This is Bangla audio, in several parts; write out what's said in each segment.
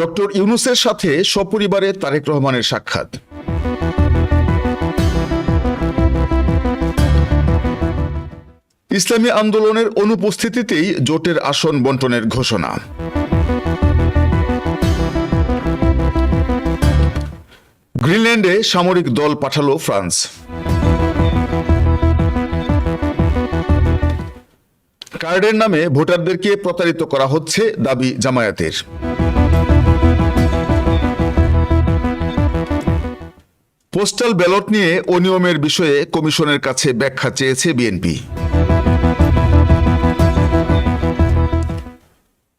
ডক্টর ইউনুসের সাথে সপরিবারে তারেক রহমানের সাক্ষাৎ। ইসলামী আন্দোলনের অনুপস্থিতিতেই জোটের আসন বন্টনের ঘোষণা। গ্রিনল্যান্ডে সামরিক দল পাঠালো ফ্রান্স। কার্ডের নামে ভোটারদেরকে প্রতারিত করা হচ্ছে দাবি জামায়াতের। পোস্টাল ব্যালট নিয়ে অনিয়মের বিষয়ে কমিশনের কাছে ব্যাখ্যা চেয়েছে বিএনপি।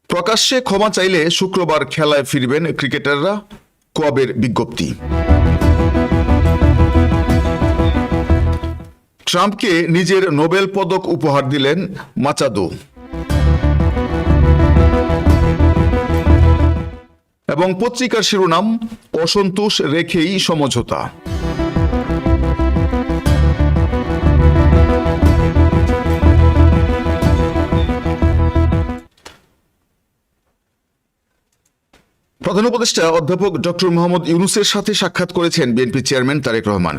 প্রকাশ্যে ক্ষমা চাইলে শুক্রবার খেলায় ফিরবেন ক্রিকেটাররা, কোয়াবের বিজ্ঞপ্তি। ট্রাম্পকে নিজের নোবেল পদক উপহার দিলেন মাচাদো। এবং পত্রিকার শিরোনাম, অসন্তোষ রেখেই সমঝোতা। প্রধান উপদেষ্টা অধ্যাপক ডক্টর মোহাম্মদ ইউনুসের সাথে সাক্ষাৎ করেছেন BNP chairman Tarique Rahman.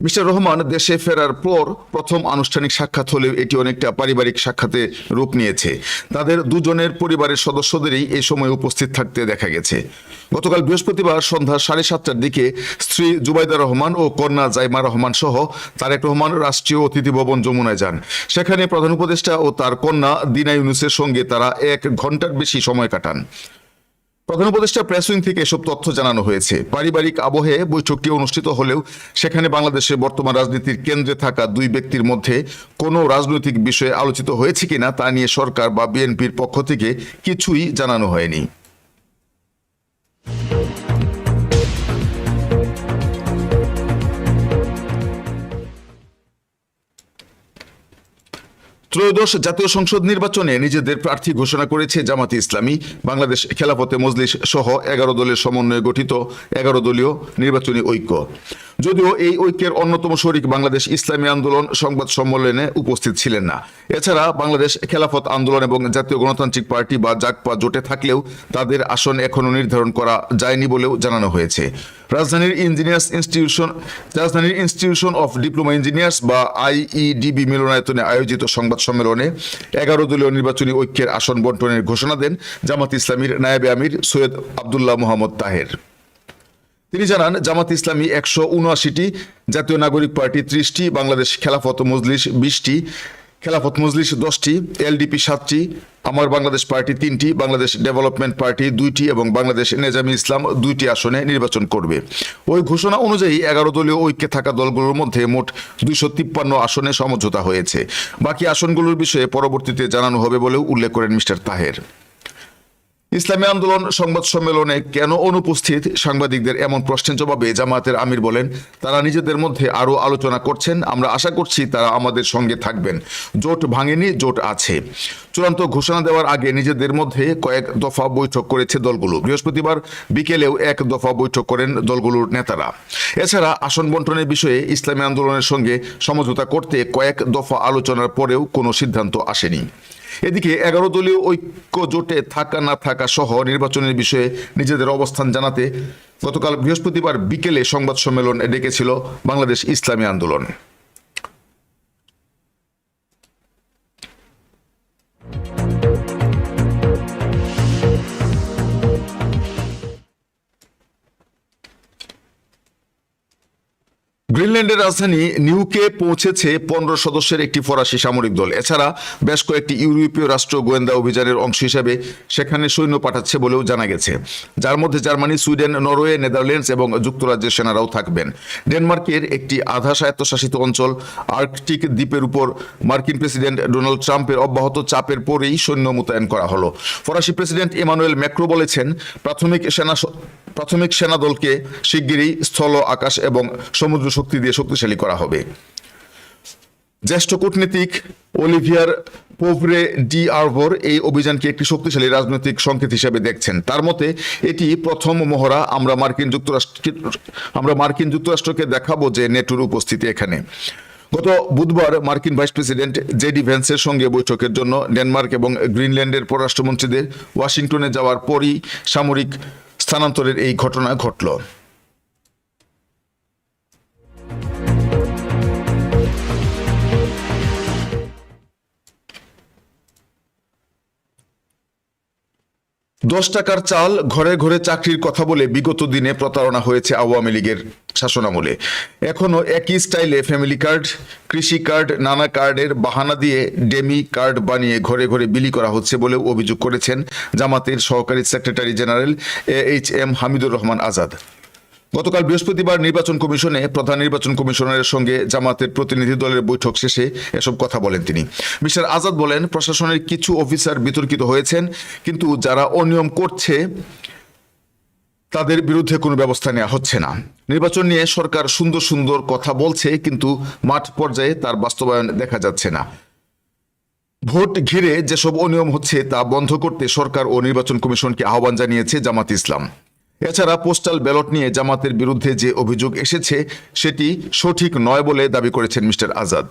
Mister Rahman, দেশে ফেরার পর প্রথম আনুষ্ঠানিক সাক্ষাৎ হলেও এটি অনেকটা পারিবারিক সাক্ষাতে রূপ নিয়েছে। তাদের দুজনের পরিবারের সদস্যদেরই এই সময় উপস্থিত থাকতে দেখা গেছে। গতকাল বৃহস্পতিবার সন্ধ্যা সাড়ে সাতটার দিকে স্ত্রী জুবাইদা রহমান ও কন্যা জাইমা রহমান সহ তারেক রহমান রাষ্ট্রীয় অতিথি ভবন যমুনায় যান। সেখানে প্রধান উপদেষ্টা ও তার কন্যা দিনা ইউনুসের সঙ্গে তারা এক ঘণ্টার বেশি সময় কাটান। প্রধান উপদেষ্টা প্রেস উইং থেকে এসব তথ্য জানানো হয়েছে। পারিবারিক আবহে বৈঠকটি অনুষ্ঠিত হলেও সেখানে বাংলাদেশের বর্তমান রাজনীতির কেন্দ্রে থাকা দুই ব্যক্তির মধ্যে কোনো রাজনৈতিক বিষয়ে আলোচিত হয়েছে কিনা তা নিয়ে সরকার বা বিএনপির পক্ষ থেকে কিছুই জানানো হয়নি। ত্রয়োদশ জাতীয় সংসদ নির্বাচনে নিজেদের প্রার্থী ঘোষণা করেছে জামাতে ইসলামী। বাংলাদেশ খেলাফতে মজলিস সহ এগারো দলের সমন্বয়ে গঠিত এগারো দলীয় নির্বাচনী ঐক্য। যদিও এই ঐক্যের অন্যতম শরিক বাংলাদেশ ইসলামী আন্দোলন সংবাদ সম্মেলনে উপস্থিত ছিলেন না। এছাড়া বাংলাদেশ খেলাফত আন্দোলন এবং জাতীয় গণতান্ত্রিক পার্টি বা জাকপা জোটে থাকলেও তাদের আসন এখনও নির্ধারণ করা যায়নি বলেও জানানো হয়েছে। রাজধানীর ইঞ্জিনিয়ার্স ইনস্টিটিউশন, রাজধানীর ইনস্টিটিউশন অফ ডিপ্লোমা ইঞ্জিনিয়ার্স বা আইইডিবি মিলনায়তনে আয়োজিত সংবাদ সম্মেলনে এগারো দলীয় নির্বাচনী ঐক্যের আসন বন্টনের ঘোষণা দেন জামাত ইসলামীর নায়েবে আমির সৈয়দ আবদুল্লাহ মোহাম্মদ তাহের। তিনি জানান, জামাত ইসলামী একশো উনআশিটি জাতীয় নাগরিক পার্টি ত্রিশটি, বাংলাদেশ খেলাফত মজলিস বিশটি, খেলাফত মজলিস দশটি, এলডিপি সাতটি, আমার বাংলাদেশ পার্টি তিনটি, বাংলাদেশ ডেভেলপমেন্ট পার্টি দুইটি এবং বাংলাদেশ নেজামি ইসলাম দুইটি আসনে নির্বাচন করবে। ওই ঘোষণা অনুযায়ী এগারো দলীয় ঐক্যে থাকা দলগুলোর মধ্যে মোট দুইশো তিপ্পান্ন আসনে সমঝোতা হয়েছে। বাকি আসনগুলোর বিষয়ে পরবর্তীতে জানানো হবে বলেও উল্লেখ করেন মিস্টার তাহের। ইসলামী আন্দোলন সংবাদ সম্মেলনে কেন অনুপস্থিত? সাংবাদিকদের এমন প্রশ্নের জবাবে জামাতের আমির বলেন, তারা নিজেদের মধ্যে আরও আলোচনা করছেন। আমরা আশা করছি তারা আমাদের সঙ্গে থাকবেন। জোট ভাঙেনি, জোট আছে। চূড়ান্ত ঘোষণা দেওয়ার আগে নিজেদের মধ্যে কয়েক দফা বৈঠক করেছে দলগুলো। বৃহস্পতিবার বিকেলেও এক দফা বৈঠক করেন দলগুলোর নেতারা। এছাড়া আসন বন্টনের বিষয়ে ইসলামী আন্দোলনের সঙ্গে সমঝোতা করতে কয়েক দফা আলোচনার পরেও কোনো সিদ্ধান্ত আসেনি। এদিকে এগারো দলীয় ঐক্য জোটে থাকা না থাকা সহ নির্বাচনের বিষয়ে নিজেদের অবস্থান জানাতে গতকাল বৃহস্পতিবার বিকেলে সংবাদ সম্মেলন ডেকেছিল বাংলাদেশ ইসলামী আন্দোলন। গ্রিনল্যান্ডের রাজধানী নিউকে পৌঁছেছে পনেরো সদস্যের একটি ফরাসি সামরিক দল। এছাড়া বেশ কয়েকটি ইউরোপীয় রাষ্ট্র গোয়েন্দা অভিযানের অংশ হিসেবে সেখানে সৈন্য পাঠাচ্ছে বলেও জানা গেছে। যার মধ্যে জার্মানি, সুইডেন, নরওয়ে, নেদারল্যান্ডস এবং যুক্তরাজ্যের সেনারাও থাকবেন। ডেনমার্কের একটি আধা স্বায়ত্তশাসিত অঞ্চল আর্কটিক দ্বীপের উপর মার্কিন প্রেসিডেন্ট ডোনাল্ড ট্রাম্পের অব্যাহত চাপের পরেই সৈন্য মোতায়েন করা হলো। ফরাসি প্রেসিডেন্ট ইমানুয়েল ম্যাক্রো বলেছেন, প্রাথমিক সেনা প্রাথমিক সেনা দলকে শিগগিরই স্থল, আকাশ এবং সমুদ্র শক্তি দিয়ে শক্তিশালী করা হবে। জ্যেষ্ঠ কূটনীতিক অলিভিয়ার পোভরে ডি আরভোর এই অভিযানকে একটি শক্তিশালী রাজনৈতিক সংকেত হিসেবে দেখছেন। তার মতে, এটি প্রথম মহড়া আমরা মার্কিন যুক্তরাষ্ট্র আমরা মার্কিন যুক্তরাষ্ট্রকে দেখাবো যে নেটোর উপস্থিতি এখানে। গত বুধবার মার্কিন ভাইস প্রেসিডেন্ট জেডি ভ্যান্সের সঙ্গে বৈঠকের জন্য ডেনমার্ক এবং গ্রিনল্যান্ডের পররাষ্ট্রমন্ত্রীদের ওয়াশিংটনে যাওয়ার পরই সামরিক স্থানান্তরের এই ঘটনা ঘটল। দশ টাকার চাল ঘরে ঘরে চাকরির কথা বলে বিগত দিনে প্রতারণা হয়েছে আওয়ামী লীগের শাসনামলে। এখনও একই স্টাইলে ফ্যামিলি কার্ড, কৃষি কার্ড, নানা কার্ডের বাহানা দিয়ে ডেমি কার্ড বানিয়ে ঘরে ঘরে বিলি করা হচ্ছে বলেও অভিযোগ করেছেন জামাতের সহকারী secretary general A H M Hamidur Rahman Azad. গতকাল বৃহস্পতিবার নির্বাচন কমিশনে, প্রধান নির্বাচন কমিশনারের সঙ্গে জামাতের প্রতিনিধি দলের বৈঠক শেষে এসব কথা বলেন তিনি। মিস্টার আজাদ বলেন, প্রশাসনের কিছু অফিসার বিতর্কিত হয়েছেন, কিন্তু যারা অনিয়ম করছে, তাদের বিরুদ্ধে কোনো ব্যবস্থা নেওয়া হচ্ছে না। নির্বাচন নিয়ে সরকার সুন্দর সুন্দর কথা বলছে, কিন্তু মাঠ পর্যায়ে তার বাস্তবায়ন দেখা যাচ্ছে না। ভোট ঘিরে যেসব অনিয়ম হচ্ছে, তা বন্ধ করতে সরকার ও নির্বাচন কমিশনকে আহ্বান জানিয়েছে জামাত ইসলাম। এছাড়া পোস্টাল ব্যালট নিয়ে জামাতের বিরুদ্ধে যে অভিযোগ এসেছে, সেটি সঠিক নয় বলে দাবি করেছেন মিস্টার আজাদ।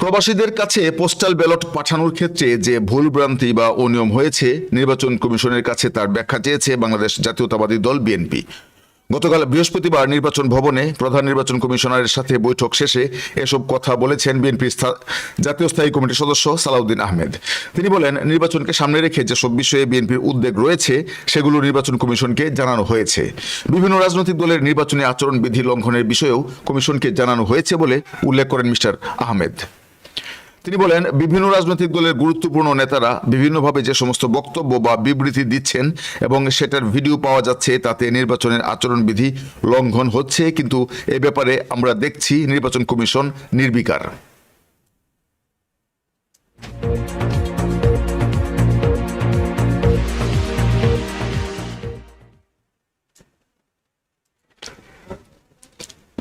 প্রবাসীদের কাছে পোস্টাল ব্যালট পাঠানোর ক্ষেত্রে যে ভুল ভ্রান্তি বা অনিয়ম হয়েছে, নির্বাচন কমিশনের কাছে তার ব্যাখ্যা চেয়েছে বাংলাদেশ জাতীয়তাবাদী দল বিএনপি। গতকাল বৃহস্পতিবার নির্বাচন ভবনে প্রধান নির্বাচন কমিশনারের সাথে বৈঠক শেষে এসব কথা বলেছেন বিএনপির জাতীয় স্থায়ী কমিটির সদস্য সালাউদ্দিন আহমেদ। তিনি বলেন, নির্বাচনকে সামনে রেখে যেসব বিষয়ে বিএনপির উদ্বেগ রয়েছে, সেগুলো নির্বাচন কমিশনকে জানানো হয়েছে। বিভিন্ন রাজনৈতিক দলের নির্বাচনী আচরণবিধি লঙ্ঘনের বিষয়েও কমিশনকে জানানো হয়েছে বলে উল্লেখ করেন মিস্টার আহমেদ। তিনি বলেন, বিভিন্ন রাজনৈতিক দলের গুরুত্বপূর্ণ নেতারা বিভিন্নভাবে যে সমস্ত বক্তব্য বা বিবৃতি দিচ্ছেন এবং সেটার ভিডিও পাওয়া যাচ্ছে, তাতে নির্বাচনের আচরণবিধি লঙ্ঘন হচ্ছে, কিন্তু এ ব্যাপারে আমরা দেখছি নির্বাচন কমিশন নির্বিকার।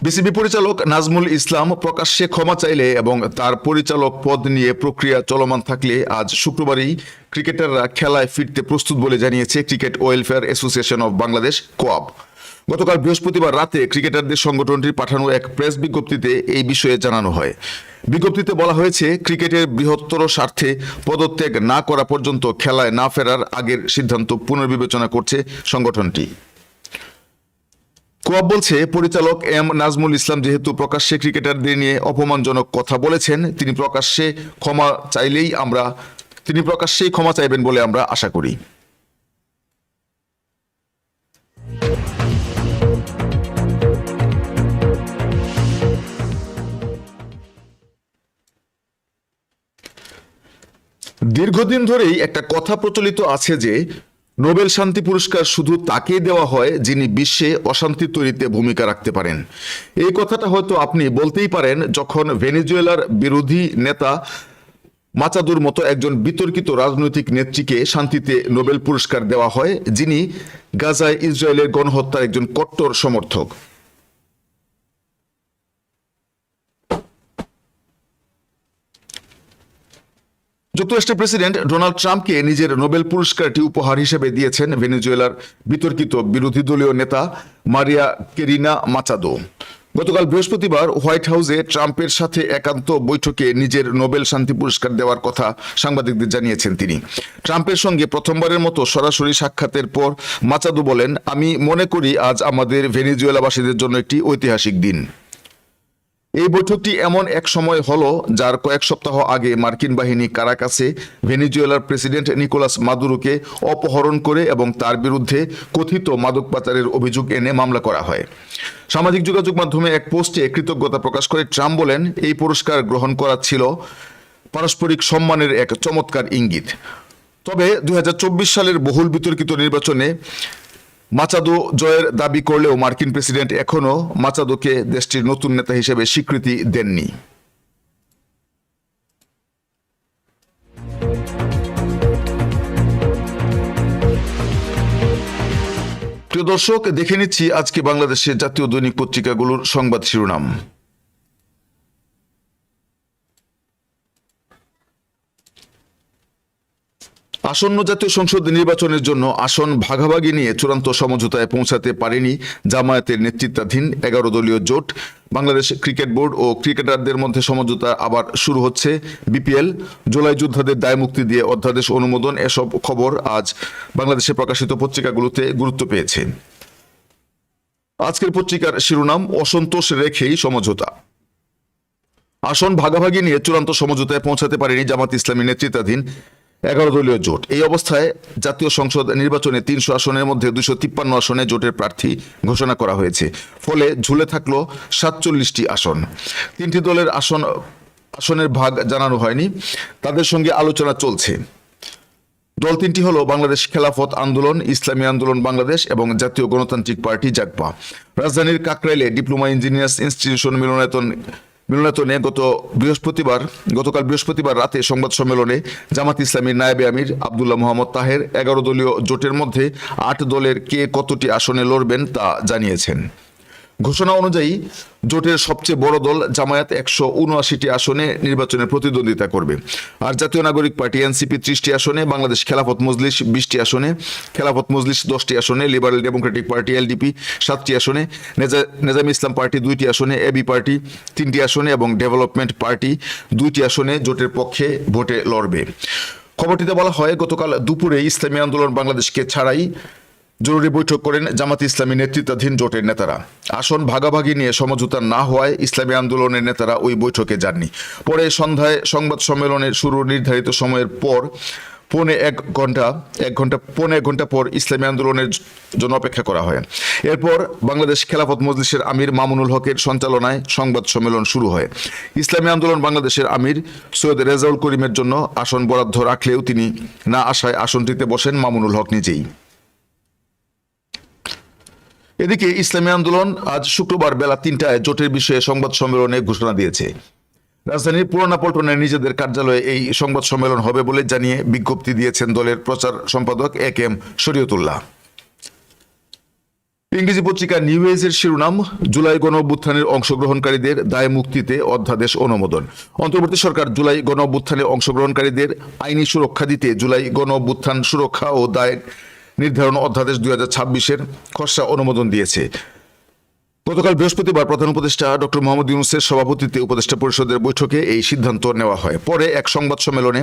বিসিবি পরিচালক নাজমুল ইসলাম প্রকাশ্যে ক্ষমা চাইলে এবং তার পরিচালক পদ নিয়ে প্রক্রিয়া চলমান থাকলে আজ শুক্রবারই ক্রিকেটাররা খেলায় ফিরতে প্রস্তুত বলে জানিয়েছে cricket welfare association of Bangladesh, কোয়াব। গতকাল বৃহস্পতিবার রাতে ক্রিকেটারদের সংগঠনটির পাঠানো এক প্রেস বিজ্ঞপ্তিতে এই বিষয়ে জানানো হয়। বিজ্ঞপ্তিতে বলা হয়েছে, ক্রিকেটের বৃহত্তর স্বার্থে পদত্যাগ না করা পর্যন্ত খেলায় না ফেরার আগের সিদ্ধান্ত পুনর্বিবেচনা করছে সংগঠনটি। কোয়াব বলছে, পরিচালক এম নাজমুল ইসলাম যেহেতু প্রকাশ্যে ক্রিকেটারদের নিয়ে অপমানজনক কথা বলেছেন, তিনি প্রকাশ্যে ক্ষমা চাইলেই আমরা, তিনি প্রকাশ্যেই ক্ষমা চাইবেন বলে আমরা আশা করি। দীর্ঘদিন ধরেই একটা কথা প্রচলিত আছে যে নোবেল শান্তি পুরস্কার শুধু তাকেই দেওয়া হয় যিনি বিশ্বে অশান্তি তৈরিতে ভূমিকা রাখতে পারেন। এই কথাটা হয়তো আপনি বলতেই পারেন যখন ভেনিজুয়েলার বিরোধী নেতা মাচাদুর মতো একজন বিতর্কিত রাজনৈতিক নেত্রীকে শান্তিতে নোবেল পুরস্কার দেওয়া হয়, যিনি গাজায় ইসরায়েলের গণহত্যার একজন কট্টর সমর্থক। যুক্তরাষ্ট্রের প্রেসিডেন্ট ডোনাল্ড ট্রাম্পকে নিজের নোবেল পুরস্কারটি উপহার হিসেবে দিয়েছেন ভেনেজুয়েলার বিতর্কিত বিরোধী দলীয় নেতা মারিয়া কেরিনা মাচাদো। গতকাল বৃহস্পতিবার হোয়াইট হাউসে ট্রাম্পের সাথে একান্ত বৈঠকে নিজের নোবেল শান্তি পুরস্কার দেওয়ার কথা সাংবাদিকদের জানিয়েছেন তিনি। ট্রাম্পের সঙ্গে প্রথমবারের মতো সরাসরি সাক্ষাতের পর মাচাদো বলেন, আমি মনে করি আজ আমাদের ভেনেজুয়েলাবাসীদের জন্য একটি ঐতিহাসিক দিন। এই বৈঠকটি এমন এক সময় হলো যার কয়েক সপ্তাহ আগে মার্কিন বাহিনী কারাকাসে ভেনিজুয়েলার প্রেসিডেন্ট নিকোলাস মাদুরোকে অপহরণ করে এবং তার বিরুদ্ধে কথিত মাদক পাচারের অভিযোগ এনে মামলা করা হয়। সামাজিক যোগাযোগ মাধ্যমে এক পোস্টে কৃতজ্ঞতা প্রকাশ করে ট্রাম্প বলেন, এই পুরস্কার গ্রহণ করা ছিল পারস্পরিক সম্মানের এক চমৎকার ইঙ্গিত। তবে দু হাজার চব্বিশ সালের বহুল বিতর্কিত নির্বাচনে মাচাদো জয়ের দাবি করলেও মার্কিন প্রেসিডেন্ট এখনও মাচাদোকে দেশটির নতুন নেতা হিসেবে স্বীকৃতি দেননি। প্রিয় দর্শক, দেখে নিচ্ছি আজকে বাংলাদেশের জাতীয় দৈনিক পত্রিকাগুলোর সংবাদ শিরোনাম। আসন্ন জাতীয় সংসদ নির্বাচনের জন্য আসন ভাগাভাগি নিয়ে চূড়ান্ত সমঝোতায় পৌঁছাতে পারেনি জামায়াতের নেতৃত্বাধীন এগারো দলীয় জোট। বাংলাদেশ ক্রিকেট বোর্ড ও ক্রিকেটারদের মধ্যে সমঝোতা আবার শুরু হচ্ছে বিপিএল। জুলাই যোদ্ধাদের দায় মুক্তি দিয়ে অধ্যাদেশ অনুমোদন, এসব খবর আজ বাংলাদেশে প্রকাশিত পত্রিকাগুলোতে গুরুত্ব পেয়েছে। আজকের পত্রিকার শিরোনাম, অসন্তোষ রেখেই সমঝোতা। আসন ভাগাভাগি নিয়ে চূড়ান্ত সমঝোতায় পৌঁছাতে পারেনি জামাত ইসলামী নেতৃত্বাধীন এগারো দলীয় জোট। এই অবস্থায় জাতীয় সংসদ নির্বাচনে তিনশো আসনের মধ্যে দুশো তিপ্পান্ন আসনে জোটের প্রার্থী ঘোষণা করা হয়েছে। ফলে ঝুলে থাকল সাতচল্লিশটি আসন। তিনটি দলের আসন, আসনের ভাগ জানানো হয়নি। তাদের সঙ্গে আলোচনা চলছে। দল তিনটি হলো বাংলাদেশ খেলাফত আন্দোলন, ইসলামী আন্দোলন বাংলাদেশ এবং জাতীয় গণতান্ত্রিক পার্টি জাগপা রাজধানীর কাকরাইলে ডিপ্লোমা ইঞ্জিনিয়ার্স ইনস্টিটিউশন মিলনায়তন মিলনায়তনে গত বৃহস্পতিবার, গতকাল বৃহস্পতিবার রাতে সংবাদ সম্মেলনে জামাত ইসলামীর নায়েবে আমির আবদুল্লাহ মোহাম্মদ তাহের এগারো দলীয় জোটের মধ্যে আট দলের কে কতটি আসনে লড়বেন তা জানিয়েছেন। ঘোষণা অনুযায়ী, জোটের সবচেয়ে বড় দল জামায়াত একশো উনআশিটি আসনে নির্বাচনে প্রতিদ্বন্দ্বিতা করবে। আর জাতীয় নাগরিক পার্টি এনসিপি ত্রিশটি আসনে, বাংলাদেশ খেলাফত মজলিস বিশটি আসনে, খেলাফত মজলিস দশটি আসনে, লিবারেল ডেমোক্রেটিক পার্টি এলডিপি সাতটি আসনে, নেজা- নেজাম ইসলাম পার্টি দুইটি আসনে, এবি পার্টি তিনটি আসনে এবং ডেভেলপমেন্ট পার্টি দুইটি আসনে জোটের পক্ষে ভোটে লড়বে। খবরটিতে বলা হয়, গতকাল দুপুরে ইসলামী আন্দোলন বাংলাদেশকে ছাড়াই জরুরি বৈঠক করেন জামাত ইসলামী নেতৃত্বাধীন জোটের নেতারা। আসন ভাগাভাগি নিয়ে সমঝোতা না হওয়ায় ইসলামী আন্দোলনের নেতারা ওই বৈঠকে যাননি। পরে সন্ধ্যায় সংবাদ সম্মেলনের শুরু নির্ধারিত সময়ের পর পৌনে এক ঘণ্টা এক ঘণ্টা পৌনে এক ঘণ্টা পর ইসলামী আন্দোলনের জন্য অপেক্ষা করা হয়। এরপর বাংলাদেশ খেলাফত মজলিসের আমির মামুনুল হকের সঞ্চালনায় সংবাদ সম্মেলন শুরু হয়। ইসলামী আন্দোলন বাংলাদেশের আমির সৈয়দ রেজাউল করিমের জন্য আসন বরাদ্দ রাখলেও তিনি না আসায় আসনটিতে বসেন মামুনুল হক নিজেই। এদিকে ইসলামী আন্দোলন আজ শুক্রবার বেলা তিনটায় জোটের বিষয়ে সংবাদ সম্মেলনে ঘোষণা দিয়েছে। রাজধানীর পুরানা পল্টনের নিজেদের কার্যালয়ে এই সংবাদ সম্মেলন হবে বলে জানিয়ে বিজ্ঞপ্তি দিয়েছেন দলের প্রচার সম্পাদক এ কে এম শরীয়তুল্লাহ। ইংরেজি পত্রিকা নিউ এজের শিরোনাম, জুলাই গণ অভ্যুত্থানের অংশগ্রহণকারীদের দায় মুক্তিতে অধ্যাদেশ অনুমোদন। অন্তর্বর্তী সরকার জুলাই গণ অভ্যুত্থানে অংশগ্রহণকারীদের আইনি সুরক্ষা দিতে জুলাই গণ অভ্যুত্থান সুরক্ষা ও দায় নির্ধারণ অধ্যাদেশ দুই হাজার ছাব্বিশের খসড়া অনুমোদন দিয়েছে। গতকাল বৃহস্পতিবার প্রধান উপদেষ্টা ডক্টর মোহাম্মদ ইউনুসের সভাপতিত্বে উপদেষ্টা পরিষদের বৈঠকে এই সিদ্ধান্ত নেওয়া হয়। পরে এক সংবাদ সম্মেলনে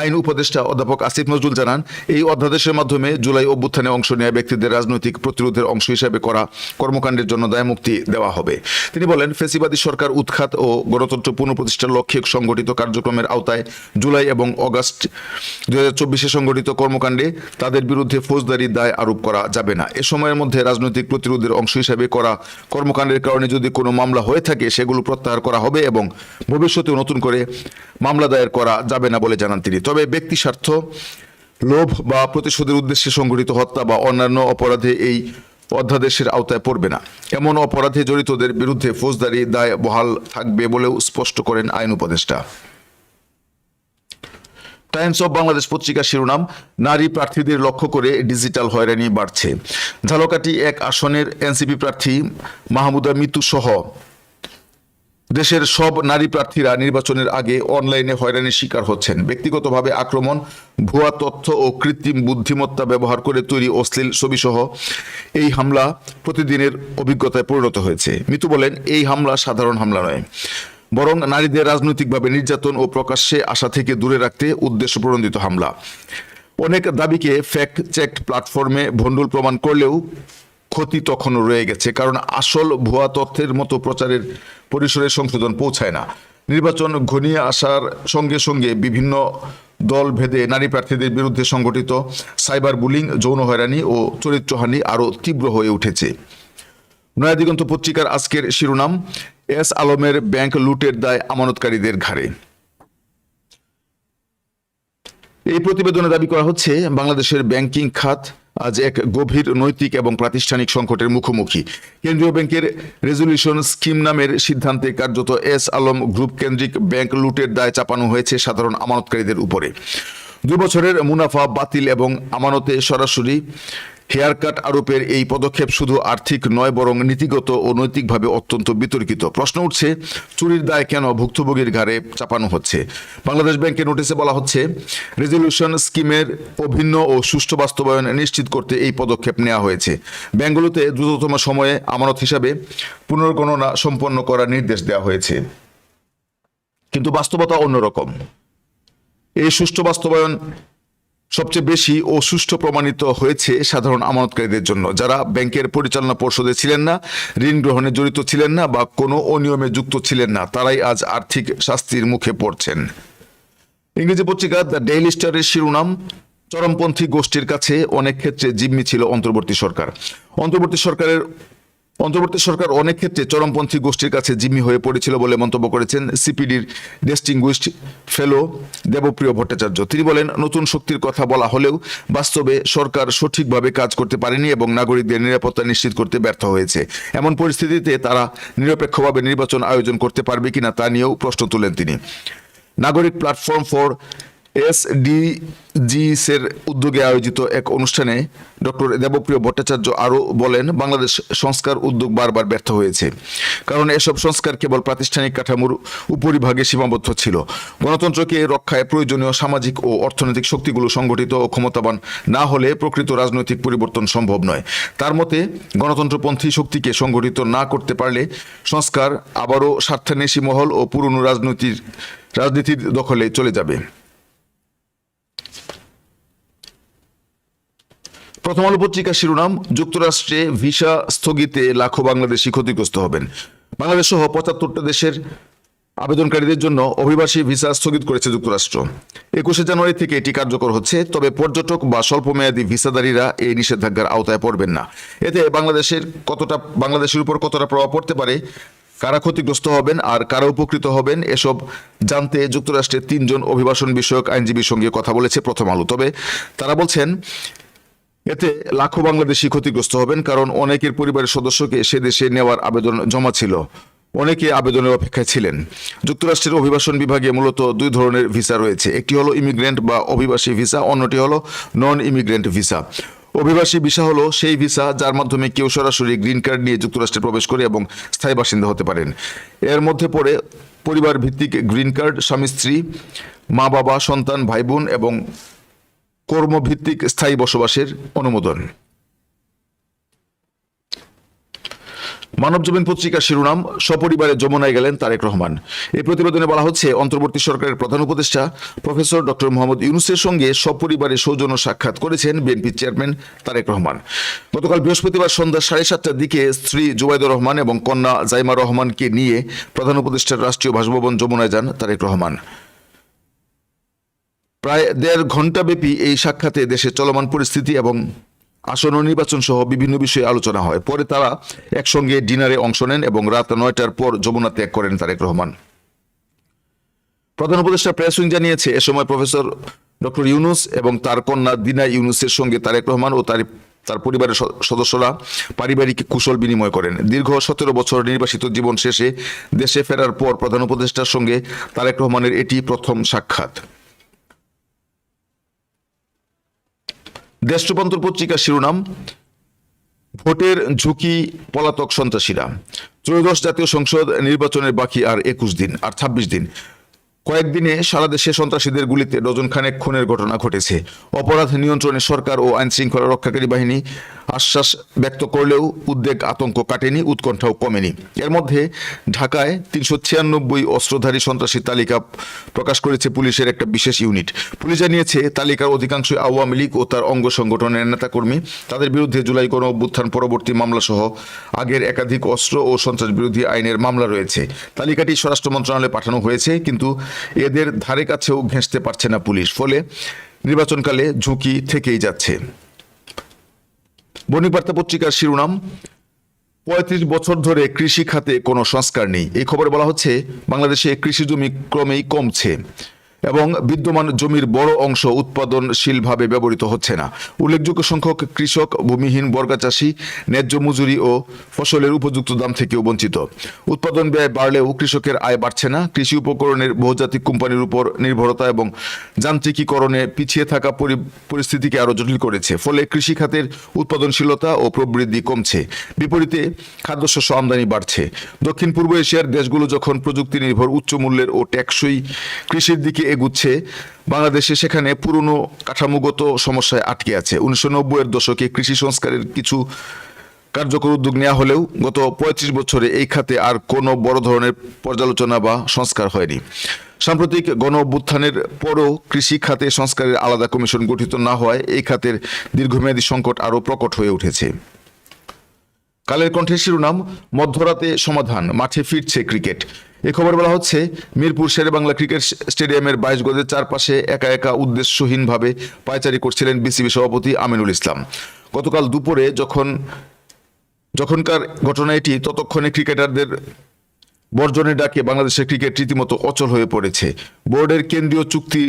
আইন উপদেষ্টা অধ্যাপক আসিফ নজরুল জানান, এই অধ্যাদেশের মাধ্যমে জুলাই অভ্যুত্থানে অংশ নেওয়া ব্যক্তিদের রাজনৈতিক প্রতিরোধের অংশ হিসেবে করা কর্মকাণ্ডের জন্য দায়মুক্তি দেওয়া হবে। তিনি বলেন, ফেসিবাদী সরকার উৎখাত ও গণতন্ত্র পুনঃপ্রতিষ্ঠার লক্ষ্যে সংগঠিত কার্যক্রমের আওতায় জুলাই এবং অগাস্ট দু হাজার চব্বিশে সংগঠিত কর্মকাণ্ডে তাদের বিরুদ্ধে ফৌজদারি দায় আরোপ করা যাবে না। এ সময়ের মধ্যে রাজনৈতিক প্রতিরোধের অংশ হিসেবে করা কর্মকাণ্ডের কারণে যদি কোনো মামলা হয়ে থাকে, সেগুলো প্রত্যাহার করা হবে এবং ভবিষ্যতেও নতুন করে মামলা দায়ের করা যাবে না বলে জানান তিনি। তবে ব্যক্তি স্বার্থ, লোভ বা প্রতিশোধের উদ্দেশ্যে সংঘটিত হত্যা বা অন্যান্য অপরাধে এই অধ্যাদেশের আওতায় পড়বে না। এমন অপরাধে জড়িতদের বিরুদ্ধে ফৌজদারি দায় বহাল থাকবে বলেও স্পষ্ট করেন আইন উপদেষ্টা। টাইমস অফ বাংলাদেশ পত্রিকার শিরোনাম, নারী প্রার্থীদের লক্ষ্য করে ডিজিটাল হয়রানি বাড়ছে। ঝালকাঠি এক আসনের এনসিপি প্রার্থী মাহমুদা মিতু সহ। দেশের সব নারী প্রার্থীরা নির্বাচনের আগে অনলাইনে হয়রানির শিকার হচ্ছেন। ব্যক্তিগতভাবে আক্রমণ, ভুয়া তথ্য ও কৃত্রিম বুদ্ধিমত্তা ব্যবহার করে তৈরি অশ্লীল ছবিসহ এই হামলা প্রতিদিনের অভিজ্ঞতায় পরিণত হয়েছে। মিতু বলেন, এই হামলা সাধারণ হামলা নয়। বরং নারীদের রাজনৈতিকভাবে নির্যাতন ও প্রকাশ্যে আসা থেকে দূরে রাখতে উদ্দেশ্য প্রণোদিত হামলা। অনেক দাবিকে ফ্যাক্ট চেক প্ল্যাটফর্মে ভণ্ডুল প্রমাণ করলেও ক্ষতি তখনও রয়ে গেছে, কারণ আসল ভুয়া তথ্যের মতো প্রচারের পরিসরে সংশোধন পৌঁছায় না। নির্বাচন ঘনিয়ে আসার সঙ্গে সঙ্গে বিভিন্ন দল ভেদে নারী প্রার্থীদের বিরুদ্ধে সংগঠিত সাইবার বুলিং, যৌন হয়রানি ও চরিত্রহানি আরও তীব্র হয়ে উঠেছে। নয়াদিগন্ত পত্রিকার আজকের শিরোনাম এস আলমের ব্যাংক লুটের দায় আমানতকারীদের ঘাড়ে। এই প্রতিবেদনে দাবি করা হচ্ছে, বাংলাদেশের ব্যাংকিং খাত আজ এক গভীর নৈতিক এবং প্রাতিষ্ঠানিক সংকটের মুখোমুখি। কেন্দ্রীয় ব্যাংকের রেজলিউশন স্কিম নামের সিদ্ধান্তে কার্যত এস আলম গ্রুপ কেন্দ্রিক ব্যাংক লুটের দায় চাপানো হয়েছে সাধারণ আমানতকারীদের উপরে। দুই বছরের মুনাফা বাতিল এবং আমানতে সরাসরি হেয়ার কাট আরোপের এই পদক্ষেপ শুধু আর্থিক নয়, বরং নীতিগত ও নৈতিকভাবে অত্যন্ত বিতর্কিত। প্রশ্ন উঠছে, চুরির দায় কেন ভুক্তভোগীর ঘাড়ে চাপানো হচ্ছে? বাংলাদেশ ব্যাংকের নোটিশে বলা হচ্ছে, রেজলিউশন স্কিমের অভিন্ন ও সুষ্ঠু বাস্তবায়ন নিশ্চিত করতে এই পদক্ষেপ নেওয়া হয়েছে। ব্যাংকগুলোতে দ্রুততম সময়ে আমানত হিসাবে পুনর্গণনা সম্পন্ন করার নির্দেশ দেওয়া হয়েছে। কিন্তু বাস্তবতা অন্যরকম। এই সুষ্ঠু বাস্তবায়ন সবচেয়ে বেশি ও সুষ্ঠু প্রমাণিত হয়েছে সাধারণ আমানতকারীদের জন্য। যারা ব্যাংকের পরিচালনা পর্ষদে ছিলেন না, ঋণ গ্রহণে জড়িত ছিলেন না বা কোনো অনিয়মে যুক্ত ছিলেন না, তারাই আজ আর্থিক শাস্তির মুখে পড়ছেন। ইংরেজি পত্রিকা দ্য ডেইলি স্টারের শিরোনাম, চরমপন্থী গোষ্ঠীর কাছে অনেক ক্ষেত্রে জিম্মি ছিল অন্তর্বর্তী সরকার। অন্তর্বর্তী সরকারের অন্তর্বর্তী সরকার অনেক ক্ষেত্রে চরমপন্থী গোষ্ঠীর কাছে জিম্মি হয়ে পড়েছিল বলে মন্তব্য করেছেন সিপিডির ডিস্টিংগুইশড ফেলো দেবপ্রিয় ভট্টাচার্য। তিনি বলেন, নতুন শক্তির কথা বলা হলেও বাস্তবে সরকার সঠিকভাবে কাজ করতে পারেনি এবং নাগরিকদের নিরাপত্তা নিশ্চিত করতে ব্যর্থ হয়েছে। এমন পরিস্থিতিতে তারা নিরপেক্ষভাবে নির্বাচন আয়োজন করতে পারবে কিনা তা নিয়েও প্রশ্ন তুলেন তিনি। নাগরিক প্ল্যাটফর্ম ফর এসডিজিস এর উদ্যোগে আয়োজিত এক অনুষ্ঠানে ডক্টর দেবপ্রিয় ভট্টাচার্য আরও বলেন, বাংলাদেশ সংস্কার উদ্যোগ বারবার ব্যর্থ হয়েছে। কারণ এসব সংস্কার কেবল প্রাতিষ্ঠানিক কাঠামোর উপরিভাগে সীমাবদ্ধ ছিল। গণতন্ত্রকে রক্ষায় প্রয়োজনীয় সামাজিক ও অর্থনৈতিক শক্তিগুলো সংগঠিত ও ক্ষমতাবান না হলে প্রকৃত রাজনৈতিক পরিবর্তন সম্ভব নয়। তার মতে, গণতন্ত্রপন্থী শক্তিকে সংগঠিত না করতে পারলে সংস্কার আবারও স্বার্থান্বেষী মহল ও পুরনো রাজনীতির রাজনীতির দখলে চলে যাবে। প্রথম আলো পত্রিকার শিরোনাম, যুক্তরাষ্ট্রে ভিসা স্থগিতে লাখো বাংলাদেশি ক্ষতিগ্রস্ত হবেন। বাংলাদেশ সহ পঁচাত্তরটা দেশের আবেদনকারীদের জন্য অভিবাসী ভিসা স্থগিত করেছে যুক্তরাষ্ট্র। একুশে জানুয়ারি থেকে এটি কার্যকর হচ্ছে, তবে পর্যটক বা স্বল্পমেয়াদী ভিসাদারীরা এই নিষেধাজ্ঞার আওতায় পড়বেন না। এতে বাংলাদেশের কতটা, বাংলাদেশের উপর কতটা প্রভাব পড়তে পারে, কারা ক্ষতিগ্রস্ত হবেন আর কারা উপকৃত হবেন, এসব জানতে যুক্তরাষ্ট্রের তিনজন অভিবাসন বিষয়ক আইনজীবীর সঙ্গে কথা বলেছে প্রথম আলো। তবে তারা বলছেন এতে লাখো বাংলাদেশি ক্ষতিগ্রস্ত হবেন, কারণ অনেকের পরিবারের সদস্যকে সে দেশে নেওয়ার আবেদন জমা ছিল। অনেকে আবেদনের অপেক্ষায় ছিলেন। যুক্তরাষ্ট্রের অভিবাসন বিভাগে মূলত দুই ধরনের ভিসা রয়েছে। একটি হলো ইমিগ্রেন্ট বা অভিবাসী ভিসা, অন্যটি হলো নন ইমিগ্রেন্ট ভিসা। অভিবাসী ভিসা হলো সেই ভিসা যার মাধ্যমে কেউ সরাসরি গ্রিন কার্ড নিয়ে যুক্তরাষ্ট্রে প্রবেশ করে এবং স্থায়ী বাসিন্দা হতে পারেন। এর মধ্যে পড়ে পরিবার ভিত্তিক গ্রিন কার্ড স্বামী স্ত্রী মা বাবা সন্তান ভাই বোন এবং কর্মভিত্তিক স্থায়ী বসবাসের অনুমোদন। মানবজমিন পত্রিকার শিরোনাম, সপরিবারে যমুনায় গেলেন তারেক রহমান। এই প্রতিবেদনে বলা হচ্ছে, অন্তর্বর্তী সরকারের প্রধান উপদেষ্টা প্রফেসর ডক্টর মোহাম্মদ ইউনুসের সঙ্গে সপরিবারে সৌজন্য সাক্ষাৎ করেছেন বিএনপি চেয়ারম্যান তারেক রহমান। গতকাল বৃহস্পতিবার সন্ধ্যা সাড়ে সাতটার দিকে স্ত্রী জুবাইদুর রহমান এবং কন্যা জাইমা রহমানকে নিয়ে প্রধান উপদেষ্টার রাষ্ট্রীয় বাসভবন যমুনায় যান তারেক রহমান। প্রায় দেড় ঘন্টাব্যাপী এই সাক্ষাতে দেশের চলমান পরিস্থিতি এবং আসন্ন নির্বাচন সহ বিভিন্ন বিষয়ে আলোচনা হয়। পরে তারা একসঙ্গে ডিনারে অংশ নেন এবং রাত নয়টার পর যমুনা ত্যাগ করেন তারেক রহমান। প্রধান উপদেষ্টা প্রেস উইং জানিয়েছে, এ সময় প্রফেসর ডক্টর ইউনুস এবং তার কন্যা দিনা ইউনুসের সঙ্গে তারেক রহমান ও তার তার পরিবারের সদস্যরা পারিবারিক কুশল বিনিময় করেন। দীর্ঘ সতেরো বছর নির্বাসিত জীবন শেষে দেশে ফেরার পর প্রধান উপদেষ্টার সঙ্গে তারেক রহমানের এটি প্রথম সাক্ষাৎ। দেশ রূপান্তর পত্রিকার শিরোনাম, ভোটের ঝুঁকি পলাতক সন্ত্রাসীরা। ত্রয়োদশ জাতীয় সংসদ নির্বাচনের বাকি আর একুশ দিন, আর ছাব্বিশ দিন। কয়েকদিনে সারা দেশে সন্ত্রাসীদের গুলিতে ডজন খানেক খুনের ঘটনা ঘটেছে। অপরাধ নিয়ন্ত্রণে সরকার ও আইন শৃঙ্খলা রক্ষাকারী বাহিনী আশ্বাস ব্যক্ত করলেও উদ্বেগ আতঙ্ক কাটেনি, উৎকণ্ঠাও কমেনি। এর মধ্যে ঢাকায় তিনশো ছিয়ানব্বই অস্ত্রধারী সন্ত্রাসী তালিকা প্রকাশ করেছে পুলিশের একটা বিশেষ ইউনিট। পুলিশ জানিয়েছে, তালিকার অধিকাংশ আওয়ামী লীগ ও তার অঙ্গ সংগঠনের নেতাকর্মী। তাদের বিরুদ্ধে জুলাই গণ অভ্যুত্থান পরবর্তী মামলা সহ আগের একাধিক অস্ত্র ও সন্ত্রাস বিরোধী আইনের মামলা রয়েছে। তালিকাটি স্বরাষ্ট্র মন্ত্রণালয়ে পাঠানো হয়েছে, কিন্তু এদের ধারে কাছেও ঘেঁষতে পারছে না পুলিশ, ফলে নির্বাচনকালে ঝুঁকি থেকেই যাচ্ছে। বণিক বার্তা পত্রিকার শিরোনাম, পঁয়ত্রিশ বছর ধরে কৃষি খাতে কোনো সংস্কার নেই। এই খবরে বলা হচ্ছে, বাংলাদেশে কৃষি জমি ক্রমেই কমছে। এবং বিদ্যমান জমির বড় অংশ উৎপাদনশীলভাবে ব্যবহৃত হচ্ছে না। উল্লেখযোগ্য সংখ্যক কৃষক, ভূমিহীন বর্গা চাষী, ন্যায্য মজুরি ও ফসলের উপযুক্ত দাম থেকেও বঞ্চিত। উৎপাদন ব্যয় বাড়লেও কৃষকের আয় বাড়ছে না। কৃষি উপকরণের বহুজাতিক কোম্পানির উপর নির্ভরতা এবং যান্ত্রিকীকরণে পিছিয়ে থাকা পরি- পরিস্থিতিকে আরও জটিল করেছে। ফলে কৃষি খাতের উৎপাদনশীলতা ও প্রবৃদ্ধি কমছে। বিপরীতে খাদ্যশস্য আমদানি বাড়ছে। দক্ষিণ পূর্ব এশিয়ার দেশগুলো যখন প্রযুক্তি নির্ভর উচ্চ মূল্যের ও টেকসই কৃষির দিকে এগুচ্ছে, বাংলাদেশে সেখানে পুরনো কাঠামোগত সমস্যায় আটকে আছে। উনিশশো নব্বইয়ের দশকে কৃষি সংস্কারের কিছু কার্যকর উদ্যোগ নেওয়া হলেও গত পঁয়ত্রিশ বছরে এই খাতে আর কোনো বড় ধরনের পর্যালোচনা বা সংস্কার হয়নি। সাম্প্রতিক গণ অভ্যুত্থানের পরও কৃষি খাতে সংস্কারের আলাদা কমিশন গঠিত না হওয়ায় এই খাতের দীর্ঘমেয়াদী সংকট আরও প্রকট হয়ে উঠেছে। কালের কণ্ঠের শিরোনাম, মধ্যরাতে সমাধান, মাঠে ফিরছে ক্রিকেট। এ খবর বলা হচ্ছে, মিরপুর শেরে বাংলা ক্রিকেট স্টেডিয়ামের বাইশ গজের চারপাশে একা একা উদ্দেশ্যহীনভাবে পায়চারি করছিলেন বিসিবি সভাপতি আমিনুল ইসলাম। গতকাল দুপুরে যখন, যখনকার ঘটনা এটি, ততক্ষণে ক্রিকেটারদের বর্জনের ডাকে বাংলাদেশের ক্রিকেট রীতিমতো অচল হয়ে পড়েছে। বোর্ডের কেন্দ্রীয় চুক্তি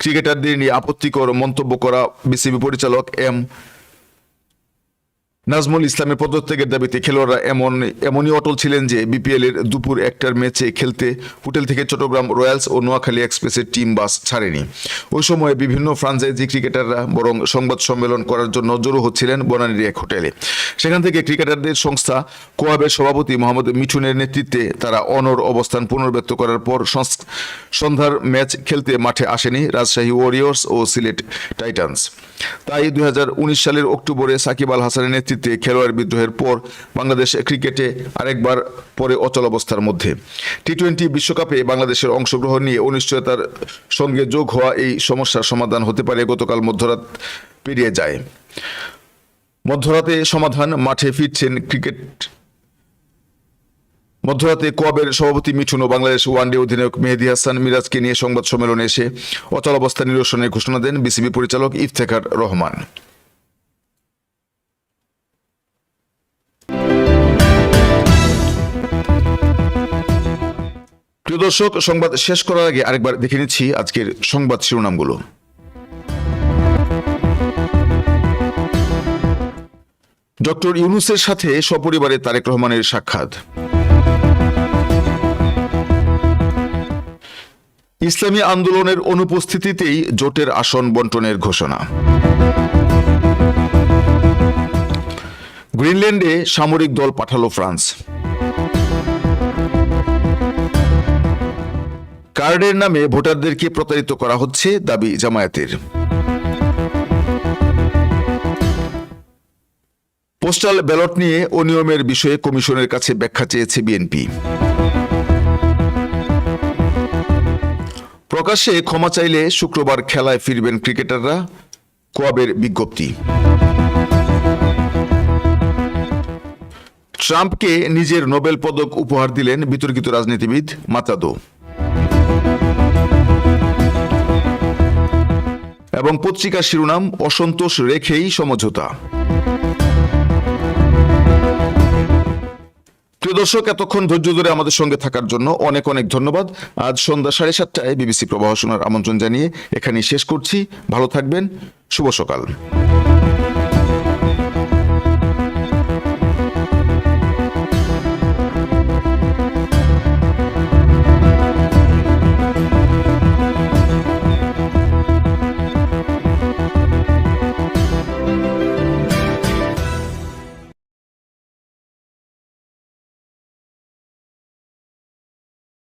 ক্রিকেটারদের নিয়ে আপত্তিকর মন্তব্য করা বিসিবি পরিচালক এম নাজমুল ইসলামের পদত্যাগের দাবিতে খেলোয়াড়রা এমন, এমনই অটল ছিলেন যে বিপিএল এর দুপুর একটার ম্যাচে খেলতে হোটেল থেকে চট্টগ্রাম রয়্যালস ও নোয়াখালী এক্সপ্রেসের টিম বাস ছাড়েনি। ওই সময়ে বিভিন্ন ফ্রাঞ্চাইজি ক্রিকেটাররা বরং সংবাদ সম্মেলন করার জন্য জড়ো হচ্ছিলেন বনানীর এক হোটেলে। সেখান থেকে ক্রিকেটারদের সংস্থা কোয়াবের সভাপতি মোহাম্মদ মিঠুনের নেতৃত্বে তারা অনর অবস্থান পুনর্ব্যক্ত করার পর সন্ধ্যার ম্যাচ খেলতে মাঠে আসেনি রাজশাহী ওয়ারিয়র্স ও সিলেট টাইটান্স। তাই দু হাজার উনিশ সালের অক্টোবরে সাকিব আল হাসানের নেতৃত্বে খেলোয়াড় বিদ্রোহের পর বাংলাদেশ ক্রিকেটে আরেকবার পরে অচল অবস্থার মধ্যে। টি টোয়েন্টি বিশ্বকাপে বাংলাদেশের অংশগ্রহণ নিয়ে অনিশ্চয়তার সঙ্গে যোগ হওয়া এই সমস্যার সমাধান হতে পারে গতকাল মধ্যরাত পেরিয়ে যায়। মধ্যরাতে সমাধান মাঠে ফিরছেন ক্রিকেট মধ্যরাতে কোয়াবের সভাপতি মিঠুন ও বাংলাদেশ ওয়ানডে অধিনায়ক মেহেদি হাসান মিরাজকে নিয়ে সংবাদ সম্মেলনে এসে অচল অবস্থা নিরসনের ঘোষণা দেন বিসিবি পরিচালক ইফতেখার রহমান। প্রিয় দর্শক, সংবাদ শেষ করার আগে আরেকবার দেখে নিচ্ছি আজকের সংবাদ শিরোনামগুলো। ডক্টর ইউনুসের সাথে সপরিবারে তারেক রহমানের সাক্ষাৎ। ইসলামী আন্দোলনের অনুপস্থিতিতেই জোটের আসন বন্টনের ঘোষণা। গ্রিনল্যান্ডে সামরিক দল পাঠালো ফ্রান্স। কার্ডের নামে ভোটারদেরকে প্রতারিত করা হচ্ছে দাবি জামায়াতের। পোস্টাল ব্যালট নিয়ে অনিয়মের বিষয়ে কমিশনের কাছে ব্যাখ্যা চেয়েছে বিএনপি। প্রকাশ্যে ক্ষমা চাইলে শুক্রবার খেলায় ফিরবেন ক্রিকেটাররা, কোয়াবের বিজ্ঞপ্তি। ট্রাম্পকে নিজের নোবেল পদক উপহার দিলেন বিতর্কিত রাজনীতিবিদ মাতাদো। এবং পত্রিকার শিরোনাম অসন্তোষ রেখেই সমঝোতা। প্রিয় দর্শক, এতক্ষণ ধৈর্য ধরে আমাদের সঙ্গে থাকার জন্য অনেক অনেক ধন্যবাদ। আজ সন্ধ্যা সাড়ে সাতটায় বিবিসি প্রবাহ শোনার আমন্ত্রণ জানিয়ে এখানেই শেষ করছি। ভালো থাকবেন। শুভ সকাল।